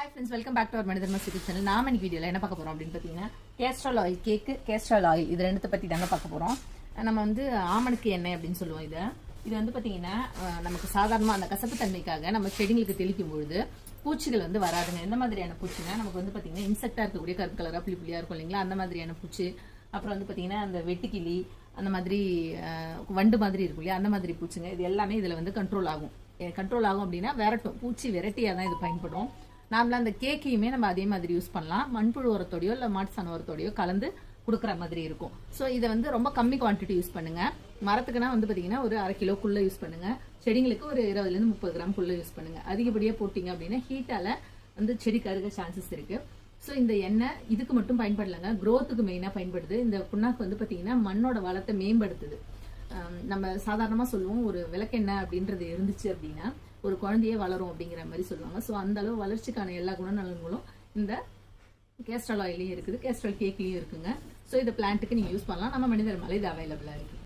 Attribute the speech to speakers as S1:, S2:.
S1: Hi friends welcome back to our மனிதர்மா YouTube channel நாம இன்னைக்கு வீடியோவில் என்ன பார்க்க போகிறோம் அப்படின்னு பார்த்தீங்கன்னா castor oil cake castor oil இது ரெண்டுத்தை பற்றி தாங்க பார்க்க போகிறோம் நம்ம வந்து ஆமணுக்கு எண்ணெய் அப்படின்னு சொல்லுவோம் இதை. இது வந்து பார்த்தீங்கன்னா நமக்கு சாதாரணமாக அந்த கசப்பு தன்மைக்காக நம்ம செடிங்களுக்கு தெளிக்கும் பொழுது பூச்சிகள் வந்து வராதுங்க. எந்த மாதிரியான பூச்சினா நமக்கு வந்து பார்த்தீங்கன்னா இன்செக்டாக இருக்கக்கூடிய கருப்பு கலராக புளி புளியாக இருக்கும் இல்லைங்களா? அந்த மாதிரியான பூச்சி. அப்புறம் வந்து பார்த்தீங்கன்னா அந்த வெட்டுக்கிளி அந்த மாதிரி வண்டு மாதிரி இருக்கும் இல்லையா? அந்த மாதிரி பூச்சிங்க. இது எல்லாமே இதில் வந்து கண்ட்ரோல் ஆகும். கண்ட்ரோல் ஆகும் அப்படின்னா விரட்டும். பூச்சி வெரைட்டியாக தான் இது பயன்படும். நாமள அந்த கேக்கையுமே நம்ம அதே மாதிரி யூஸ் பண்ணலாம். மண்புழு உரத்தோடையோ இல்லை மாட்டு சாண உரத்தோடையோ கலந்து கொடுக்குற மாதிரி இருக்கும். ஸோ இதை வந்து ரொம்ப கம்மி குவான்டிட்டி யூஸ் பண்ணுங்க. மரத்துக்குனா வந்து பார்த்தீங்கன்னா ஒரு அரை கிலோக்குள்ள யூஸ் பண்ணுங்க. செடிங்களுக்கு ஒரு இருபதுலேருந்து முப்பது கிராம் கிராம்குள்ள யூஸ் பண்ணுங்க. அதிகப்படியாக போட்டிங்க அப்படின்னா ஹீட்டால வந்து செடி கருக சான்சஸ் இருக்கு. ஸோ இந்த எண்ணெய் இதுக்கு மட்டும் பயன்படலைங்க. க்ரோத்துக்கு மெயினாக பயன்படுது. இந்த புண்ணாக்கு வந்து பார்த்தீங்கன்னா மண்ணோட வளத்தை மேம்படுத்துது. நம்ம சாதாரணமாக சொல்லுவோம் ஒரு விளக்கெண்ணெய் அப்படின்றது இருந்துச்சு அப்படின்னா ஒரு குழந்தையே வளரும் அப்படிங்கிற மாதிரி சொல்லுவாங்க. ஸோ அந்த அளவு வளர்ச்சிக்கான எல்லா குணநலன்களும் இந்த கேஸ்ட்ரால் ஆயிலையும் இருக்குது கேஸ்ட்ரால் கேக்லேயும் இருக்குங்க. ஸோ இந்த பிளான்ட்டுக்கு நீங்கள் யூஸ் பண்ணலாம். நம்ம மனிதர் மலை இது அவைலபிளாக இருக்குது